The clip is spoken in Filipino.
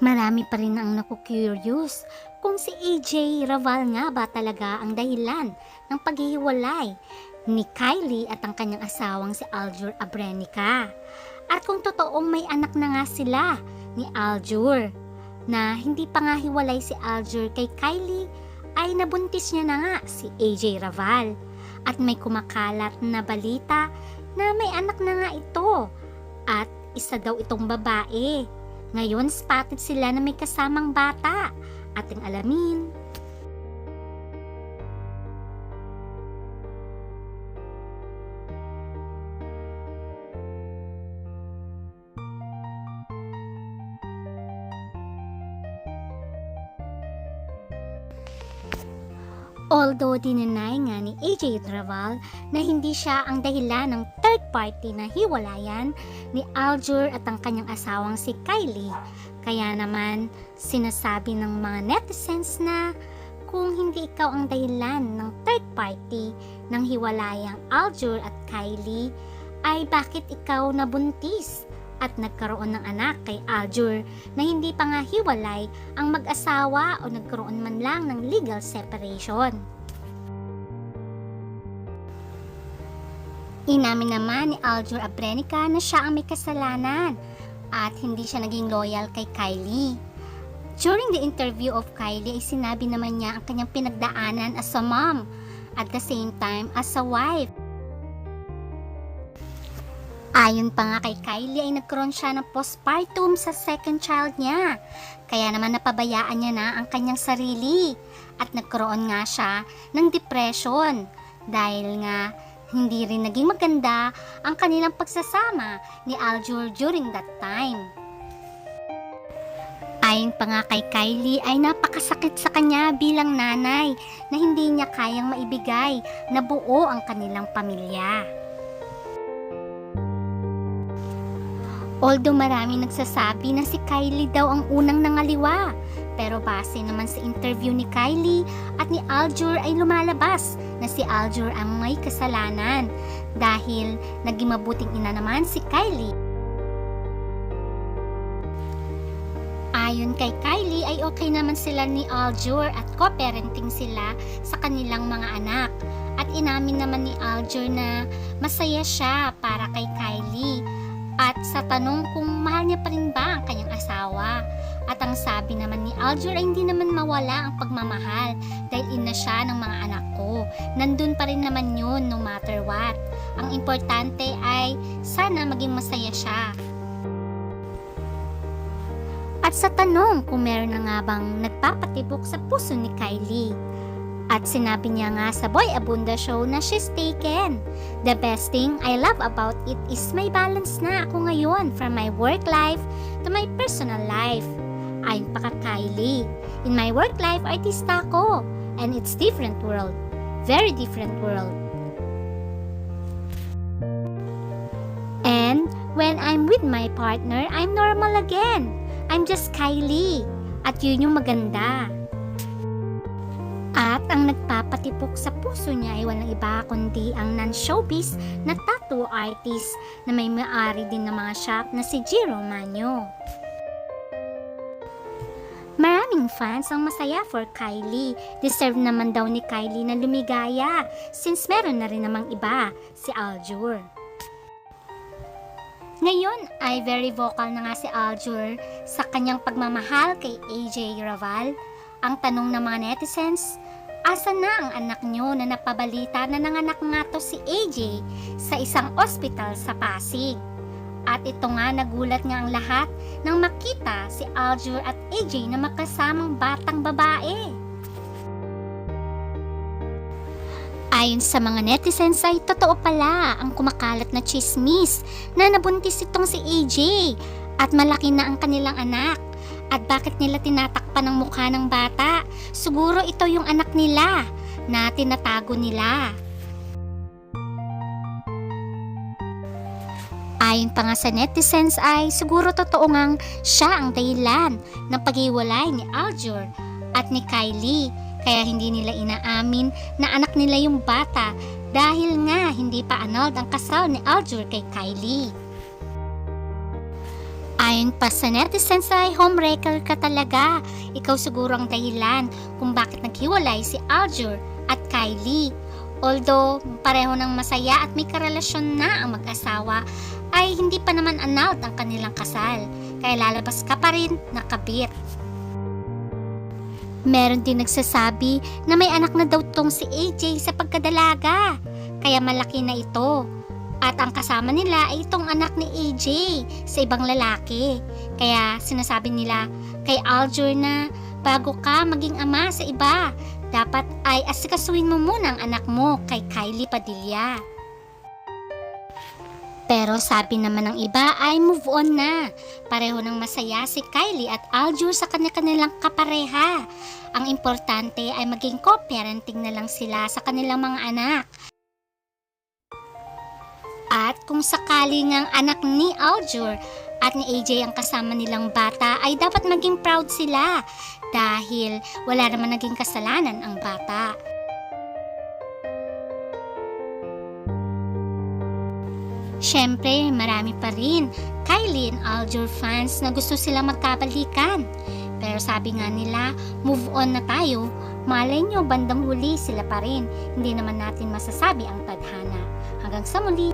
Marami pa rin ang naku-curious kung si AJ Raval nga ba talaga ang dahilan ng paghihiwalay ni Kylie at ang kanyang asawang si Aljur Abrenica. At kung totoong may anak na nga sila ni Aljur na hindi pa nga hiwalay si Aljur kay Kylie ay nabuntis niya na nga si AJ Raval. At may kumakalat na balita na may anak na nga ito at isa daw itong babae. Ngayon, spotted sila na may kasamang bata. Ating alamin. Although dinenay nga ni AJ Raval na hindi siya ang dahilan ng third party na hiwalayan ni Aljur at ang kanyang asawang si Kylie. Kaya naman sinasabi ng mga netizens na kung hindi ikaw ang dahilan ng third party ng hiwalayang Aljur at Kylie, ay bakit ikaw nabuntis at nagkaroon ng anak kay Aljur na hindi pa nga hiwalay ang mag-asawa o nagkaroon man lang ng legal separation. Inamin naman ni Aljur Abrenica na siya ang may kasalanan at hindi siya naging loyal kay Kylie. During the interview of Kylie ay sinabi naman niya ang kanyang pinagdaanan as a mom at the same time as a wife. Ayon pa nga kay Kylie ay nagkaroon siya ng postpartum sa second child niya. Kaya naman napabayaan niya na ang kanyang sarili at nagkaroon nga siya ng depression dahil nga hindi rin naging maganda ang kanilang pagsasama ni Aljur during that time. Ayon pa nga kay Kylie ay napakasakit sa kanya bilang nanay na hindi niya kayang maibigay na buo ang kanilang pamilya. Although marami nagsasabi na si Kylie daw ang unang nangaliwa, pero base naman sa interview ni Kylie at ni Aljur ay lumalabas na si Aljur ang may kasalanan dahil naging mabuting ina naman si Kylie. Ayon kay Kylie ay okay naman sila ni Aljur at co-parenting sila sa kanilang mga anak. At inamin naman ni Aljur na masaya siya para kay Kylie at sa tanong kung mahal niya pa rin ba ang kanyang asawa. At ang sabi naman ni Aljur ay hindi naman mawala ang pagmamahal dahil ina siya ng mga anak ko. Nandun pa rin naman yun no matter what. Ang importante ay sana maging masaya siya. At sa tanong kung meron na nga bang nagpapatibok sa puso ni Kylie. At sinabi niya nga sa Boy Abunda show na she's taken. The best thing I love about it is may balance na ako ngayon from my work life to my personal life. Ayon pa ka Kylie, in my work life artista ako and it's different world. Very different world. And when I'm with my partner, I'm normal again. I'm just Kylie. At yun yung maganda. At ang nagpapatipok sa puso niya ay walang iba kundi ang non-showbiz na tattoo artist na may may-ari din ng mga shop na si Jiro Manyo. Maraming fans ang masaya for Kylie. Deserve naman daw ni Kylie na lumigaya since meron na rin namang iba, si Aljur. Ngayon ay very vocal na nga si Aljur sa kanyang pagmamahal kay AJ Raval. Ang tanong ng mga netizens, asa na ang anak nyo na napabalita na nanganak nga to si AJ sa isang ospital sa Pasig? At ito nga nagulat nga ang lahat nang makita si Aljur at AJ na makasamang batang babae. Ayon sa mga netizens ay totoo pala ang kumakalat na chismis na nabuntis itong si AJ at malaki na ang kanilang anak. At bakit nila tinatakpan ang mukha ng bata? Siguro ito yung anak nila na tinatago nila. Ayon pa nga sa netizens ay siguro totoo ngang siya ang dahilan ng paghiwalay ni Aljur at ni Kylie kaya hindi nila inaamin na anak nila yung bata dahil nga hindi pa annulled ang kasal ni Aljur kay Kylie. Ayon pa sa netizens ay homewrecker ka talaga. Ikaw siguro ang dahilan kung bakit naghiwalay si Aljur at Kylie. Although pareho ng masaya at may karelasyon na ang mag-asawa, ay hindi pa naman announce ang kanilang kasal. Kaya lalabas ka pa rin na kabit. Meron din nagsasabi na may anak na daw tong si AJ sa pagkadalaga. Kaya malaki na ito. At ang kasama nila ay itong anak ni AJ sa ibang lalaki. Kaya sinasabi nila kay Aljur na bago ka maging ama sa iba, dapat ay asikasuhin mo muna ang anak mo kay Kylie Padilla. Pero sabi naman ng iba ay move on na. Pareho ng masaya si Kylie at Aljur sa kanya-kanilang kapareha. Ang importante ay maging co-parenting na lang sila sa kanilang mga anak. At kung sakali ngang anak ni Aljur at ni AJ ang kasama nilang bata ay dapat maging proud sila dahil wala naman naging kasalanan ang bata. Siyempre, marami pa rin Kylie and Aljur fans na gusto silang magkabalikan. Pero sabi nga nila, move on na tayo. Malay nyo, bandang huli sila pa rin. Hindi naman natin masasabi ang tadhana. Hanggang sa muli.